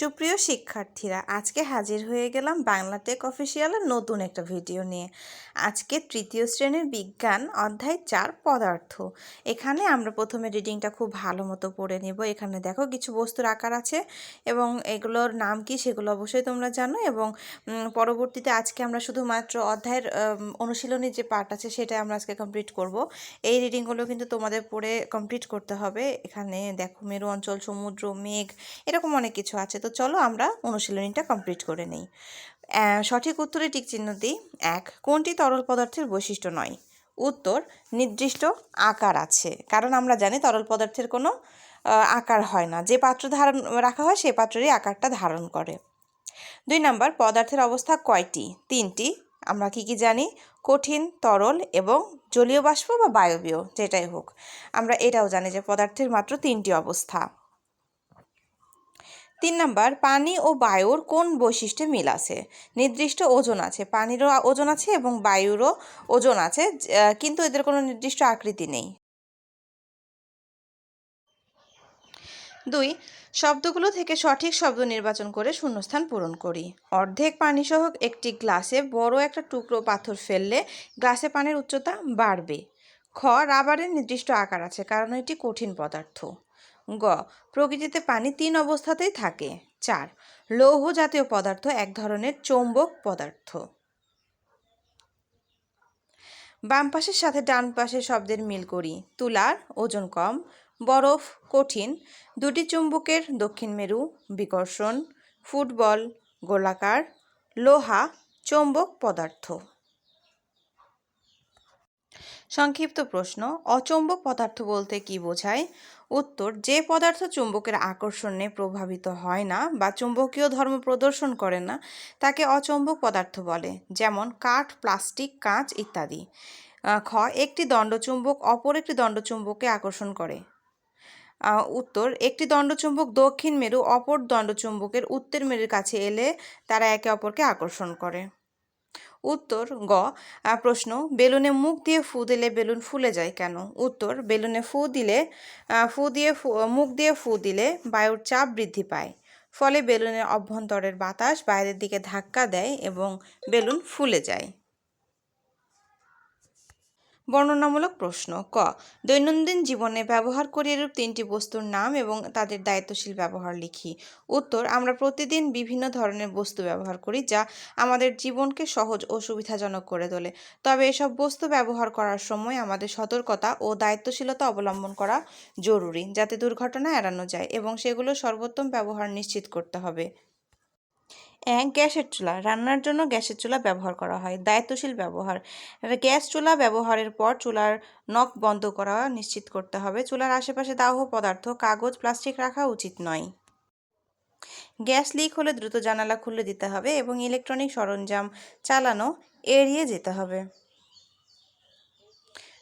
সুপ্রিয় শিক্ষার্থীরা আজকে হাজির হয়ে গেলাম বাংলা টেক অফিসিয়ালের নতুন একটা ভিডিও নিয়ে। আজকে তৃতীয় শ্রেণির বিজ্ঞান অধ্যায় চার পদার্থ। এখানে আমরা প্রথমে রিডিংটা খুব ভালো মতো পড়ে নেব। এখানে দেখো কিছু বস্তুর আকার আছে এবং এগুলোর নাম কি সেগুলো অবশ্যই তোমরা জানো এবং পরবর্তীতে আজকে আমরা শুধুমাত্র অধ্যায়ের উম, অনুশীলনী যে পার্ট আছে সেটা আমরা আজকে কমপ্লিট করব। এই রিডিংগুলো কিন্তু তোমাদের পড়ে কমপ্লিট করতে হবে। এখানে দেখো মেরু অঞ্চল সমুদ্র মেঘ এরকম অনেক কিছু আছে। তো চলো আমরা অনুশীলনীটা কমপ্লিট করে নিই। সঠিক উত্তরে টিক চিহ্ন দিই। এক, কোনটি তরল পদার্থের বৈশিষ্ট্য নয়? উত্তর, নির্দিষ্ট আকার আছে। কারণ আমরা জানি তরল পদার্থের কোনো আকার হয় না। যে পাত্র ধারণ, রাখা হয় সেই পাত্রেরই আকারটা ধারণ করে। দুই নাম্বার, পদার্থের অবস্থা কয়টি? তিনটি। আমরা কি কি জানি? কঠিন, তরল এবং জলীয় বাষ্প বা বায়বীয়, যেটাই হোক। আমরা এটাও জানি যে পদার্থের মাত্র তিনটি অবস্থা। তিন নাম্বার, পানি ও বায়ুর কোন বৈশিষ্ট্যে মিল আছে? নির্দিষ্ট ওজন আছে, পানিরও ওজন আছে এবং বায়ুরও ওজন আছে কিন্তু এদের কোনো নির্দিষ্ট আকৃতি নেই। দুই, শব্দগুলো থেকে সঠিক শব্দ নির্বাচন করে শূন্যস্থান পূরণ করি। অর্ধেক পানিসহ একটি গ্লাসে বড় একটা টুকরো পাথর ফেললে গ্লাসে পানির উচ্চতা বাড়বে। খ, রাবারের নির্দিষ্ট আকার আছে, কারণ এটি কঠিন পদার্থ। গ। প্রকৃতিতে পানি তিন অবস্থাতেই থাকে। চার। লৌহ জাতীয় পদার্থ এক ধরনের চৌম্বক পদার্থ। বাম পাশের সাথে ডান পাশের শব্দের মিল করি। তুলার ওজন কম, বরফ কঠিন, দুটি চুম্বকের দক্ষিণ মেরু, বিকর্ষণ, ফুটবল, গোলাকার, লোহা, চৌম্বক পদার্থ। সংক্ষিপ্ত প্রশ্ন, অচৌম্বক পদার্থ বলতে কি বোঝায়? উত্তর, যে পদার্থ চুম্বকের আকর্ষণে প্রভাবিত হয় না বা চুম্বকীয় ধর্ম প্রদর্শন করে না, তাকে অচৌম্বক পদার্থ বলে, যেমন কাঠ, প্লাস্টিক, কাঁচ ইত্যাদি। খ, একটি দণ্ডচুম্বক অপর একটি দণ্ডচুম্বককে আকর্ষণ করে। উত্তর, একটি দণ্ডচুম্বক দক্ষিণ মেরু, অপর দণ্ডচুম্বকের উত্তর মেরুর কাছে এলে তারা একে অপরকে আকর্ষণ করে। উত্তর, গ প্রশ্ন, বেলুনে মুখ দিয়ে ফু দিলে বেলুন ফুলে যায় কেন? উত্তর, বেলুনে ফু দিলে ফু দিয়ে মুখ দিয়ে ফু দিলে বায়ুর চাপ বৃদ্ধি পায়। ফলে বেলুনের অভ্যন্তরের বাতাস বাইরের দিকে ধাক্কা দেয় এবং বেলুন ফুলে যায়। বর্ণনামূলক প্রশ্ন। ক, দৈনন্দিন জীবনে ব্যবহার করি এরূপ তিনটি বস্তুর নাম এবং তাদের দায়িত্বশীল ব্যবহার লিখি। উত্তর, আমরা প্রতিদিন বিভিন্ন ধরনের বস্তু ব্যবহার করি যা আমাদের জীবনকে সহজ ও সুবিধাজনক করে তোলে। তবে এসব বস্তু ব্যবহার করার সময় আমাদের সতর্কতা ও দায়িত্বশীলতা অবলম্বন করা জরুরি যাতে দুর্ঘটনা এড়ানো যায় এবং সেগুলো সর্বোত্তম ব্যবহার নিশ্চিত করতে হবে। এক গ্যাসের চুলা। রান্নার জন্য গ্যাসের চুলা ব্যবহার করা হয়। দায়িত্বশীল ব্যবহার। গ্যাস চুলা ব্যবহারের পর চুলার নখ বন্ধ করা নিশ্চিত করতে হবে। চুলার আশেপাশে দাহ পদার্থ, কাগজ, প্লাস্টিক রাখা উচিত নয়। গ্যাস লিক হলে দ্রুত জানালা খুলে দিতে হবে এবং ইলেকট্রনিক সরঞ্জাম চালানো এড়িয়ে যেতে হবে।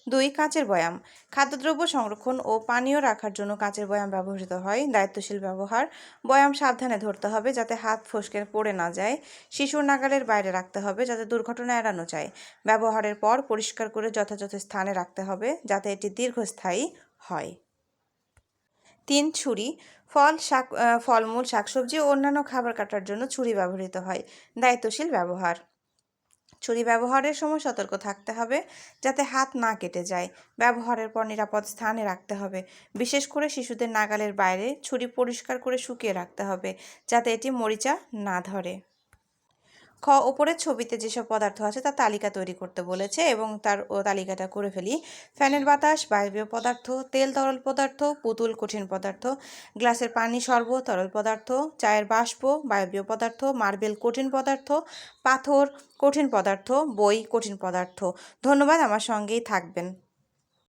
দুই কাঁচের বয়াম। খাদ্যদ্রব্য সংরক্ষণ ও পানীয় রাখার জন্য কাঁচের বয়াম ব্যবহৃত হয়। দায়িত্বশীল ব্যবহার। বয়াম সাবধানে ধরতে হবে যাতে হাত ফসকে পড়ে না যায়। শিশুর নাগালের বাইরে রাখতে হবে যাতে দুর্ঘটনা এড়ানো যায়। ব্যবহারের পর পরিষ্কার করে যথাযথ স্থানে রাখতে হবে যাতে এটি দীর্ঘস্থায়ী হয়। তিন, ছুরি। ফল, শাক ফলমূল, শাকসবজি ও অন্যান্য খাবার কাটার জন্য ছুরি ব্যবহৃত হয়। দায়িত্বশীল ব্যবহার। ছুরি ব্যবহারের সময় সতর্ক থাকতে হবে, যাতে হাত না কেটে যায়। ব্যবহারের পর নিরাপদ স্থানে রাখতে হবে। বিশেষ করে শিশুদের নাগালের বাইরে ছুরি পরিষ্কার করে শুকিয়ে রাখতে হবে, যাতে এটি মরিচা না ধরে। খ, ওপরের ছবিতে যেসব পদার্থ আছে তার তালিকা তৈরি করতে বলেছে এবং তার ও তালিকাটা করে ফেলি। ফ্যানের বাতাস, বায়বীয় পদার্থ, তেল তরল পদার্থ, পুতুল কঠিন পদার্থ, গ্লাসের পানি সর্ব তরল পদার্থ, চায়ের বাষ্প, বায়বীয় পদার্থ, মার্বেল কঠিন পদার্থ, পাথর কঠিন পদার্থ, বই কঠিন পদার্থ। ধন্যবাদ, আমার সঙ্গেই থাকবেন।